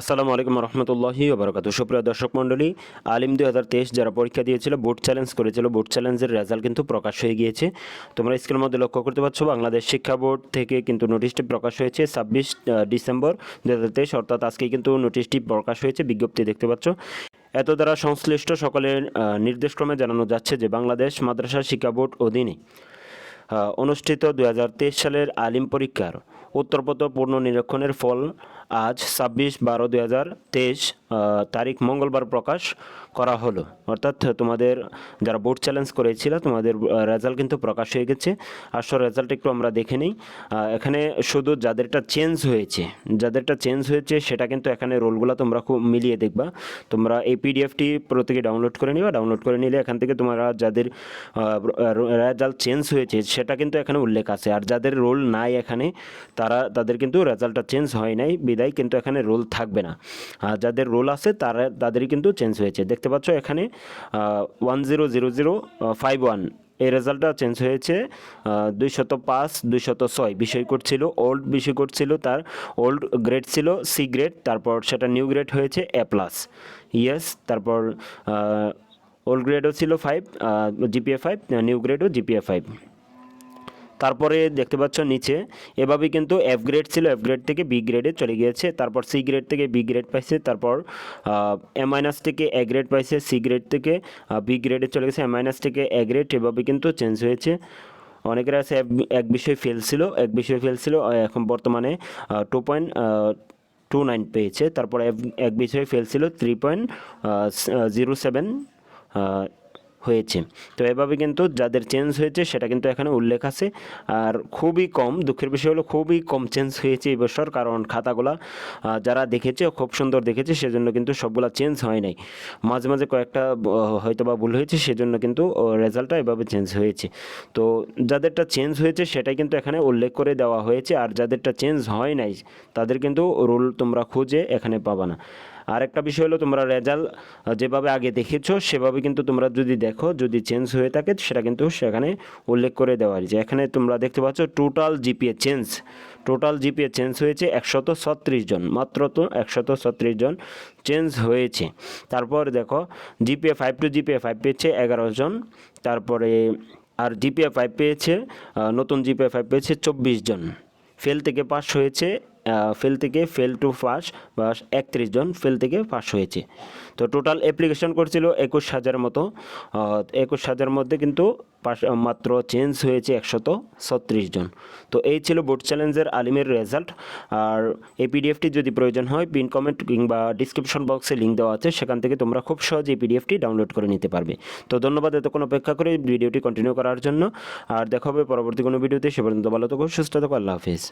আসসালামু আলাইকুম রহমতুল্লাহি ওবরাকাত সুপ্রিয় দর্শক মণ্ডলী, আলিম দুই হাজার তেইশ যারা পরীক্ষা দিয়েছিল, বোর্ড চ্যালেঞ্জ করেছিল। বোর্ড চ্যালেঞ্জের রেজাল্ট কিন্তু প্রকাশ হয়ে গিয়েছে। তোমরা স্ক্রিনের মধ্যে লক্ষ্য করতে পারছ, বাংলাদেশ শিক্ষা বোর্ড থেকে কিন্তু নোটিশটি প্রকাশ হয়েছে ছাব্বিশ ডিসেম্বর দু হাজার তেইশ। অর্থাৎ আজকে কিন্তু নোটিশটি প্রকাশ হয়েছে, বিজ্ঞপ্তি দেখতে পাচ্ছ। এত দ্বারা সংশ্লিষ্ট সকলের নির্দেশক্রমে জানানো যাচ্ছে যে বাংলাদেশ মাদ্রাসা শিক্ষা বোর্ড অধীনে অনুষ্ঠিত দু হাজার তেইশ সালের আলিম পরীক্ষার উত্তরপত্র পূর্ণ নিরীক্ষণের ফল আজ ছাব্বিশ বারো দুই হাজার তেইশ তারিখ মঙ্গলবার প্রকাশ করা হলো। অর্থাৎ তোমাদের যারা বোর্ড চ্যালেঞ্জ করেছিল, তোমাদের রেজাল্ট কিন্তু প্রকাশ হয়ে গেছে। আসল রেজাল্ট একটু আমরা দেখে নিই। এখানে শুধু যাদেরটা চেঞ্জ হয়েছে, যাদেরটা চেঞ্জ হয়েছে সেটা কিন্তু এখানে রোলগুলো তোমরা খুব মিলিয়ে দেখবা। তোমরা এই পিডিএফটি প্রত্যেকে ডাউনলোড করে নিবা ডাউনলোড করে নিলে এখান থেকে তোমরা যাদের রেজাল্ট চেঞ্জ হয়েছে সেটা কিন্তু এখানে উল্লেখ আছে। আর যাদের রোল নাই এখানে তারা, তাদের কিন্তু রেজাল্টটা চেঞ্জ হয় নাই। বিদায় কিন্তু এখানে রোল থাকবে না। যাদের রোল আছে, তারা, তাদেরই কিন্তু চেঞ্জ হয়েছে। দেখতে পাচ্ছ এখানে one zero zero zero five one এই রেজাল্টটা চেঞ্জ হয়েছে দুইশত পাঁচ, দুইশত ছয়। বিষয় কোড ছিল ওল্ড বিষয় কোড ছিল তার ওল্ড গ্রেড ছিল সি গ্রেড তারপর সেটা নিউ গ্রেড হয়েছে এ প্লাস ইয়েস তারপর ওল্ড গ্রেডও ছিল ফাইভ জিপিএ ফাইভ নিউ গ্রেডও জিপিএ ফাইভ তারপরে দেখতে পাচ্ছ নিচে, এভাবে কিন্তু এফ গ্রেড ছিল এফ গ্রেড থেকে বি গ্রেডে চলে গিয়েছে, তারপর সি গ্রেড থেকে বি গ্রেড পাইছে, তারপর এ মাইনাস থেকে এ গ্রেড পাইছে সি গ্রেড থেকে বি গ্রেডে চলে গেছে এ মাইনাস থেকে এ গ্রেড এভাবে কিন্তু চেঞ্জ হয়েছে। অনেকের আছে এক- বিষয় ফেল ছিল, এক বিষয় ফেল ছিল এখন বর্তমানে টু পয়েন্ট টু নাইন পেয়েছে, তারপর এক বিষয়ে ফেল ছিল থ্রি পয়েন্ট জিরো সেভেন হয়েছে। তো এভাবে কিন্তু যাদের চেঞ্জ হয়েছে, সেটা কিন্তু এখানে উল্লেখ আছে। আর খুবই কম, দুঃখের বিষয় হলো খুবই কম চেঞ্জ হয়েছে এই বছর কারণ খাতাগুলা যারা দেখেছে, খুব সুন্দর দেখেছে, সেজন্য কিন্তু সবগুলা চেঞ্জ হয় নাই। মাঝে মাঝে কয়েকটা হয়তো বা ভুল হয়েছে, সেজন্য কিন্তু রেজাল্টটা এভাবে চেঞ্জ হয়েছে। তো যাদেরটা চেঞ্জ হয়েছে, সেটাই কিন্তু এখানে উল্লেখ করে দেওয়া হয়েছে। আর যাদেরটা চেঞ্জ হয় নাই, তাদের কিন্তু রুল তোমরা খুঁজে এখানে পাবা না। আর একটা বিষয় হলো তোমরা রেজাল্ট যেভাবে আগে দেখেছ, সেভাবে কিন্তু তোমরা যদি দেখো, যদি চেঞ্জ হয়ে থাকে, সেটা কিন্তু সেখানে উল্লেখ করে দেওয়া হয়েছে। এখানে তোমরা দেখতে পাচ্ছ total GPA change total GPA change হয়েছে একশত ছত্রিশ জন, মাত্র তো একশত ছত্রিশ জন চেঞ্জ হয়েছে। তারপর দেখো GPA five to GPA five পেয়েছে এগারো জন, তারপরে আর জিপিএ ফাইভ পেয়েছে নতুন জিপিএ ফাইভ পেয়েছে চব্বিশ জন। ফেল থেকে পাস হয়েছে ফেল থেকে ফেল টু পাস বা একত্রিশ জন ফেল থেকে পাস হয়েছে। তো টোটাল অ্যাপ্লিকেশন করছিল একুশ হাজার মতো। একুশ হাজার মধ্যে কিন্তু পাস মাত্র চেঞ্জ হয়েছে একশত ছত্রিশ জন। তো এই ছিল বোর্ড চ্যালেঞ্জের আলিমের রেজাল্ট আর এই পিডিএফটি যদি প্রয়োজন হয় পিন কমেন্ট কিংবা ডিসক্রিপশন বক্সে লিঙ্ক দেওয়া আছে, সেখান থেকে তোমরা খুব সহজে এই পিডিএফটি ডাউনলোড করে নিতে পারবে। তো ধন্যবাদ এতক্ষণ অপেক্ষা করে ভিডিওটি কন্টিনিউ করার জন্য। আর দেখা হবে পরবর্তী কোনো ভিডিওতে সে পর্যন্ত ভালো থাকো, সুস্থ থাকো, আল্লাহ হাফিজ।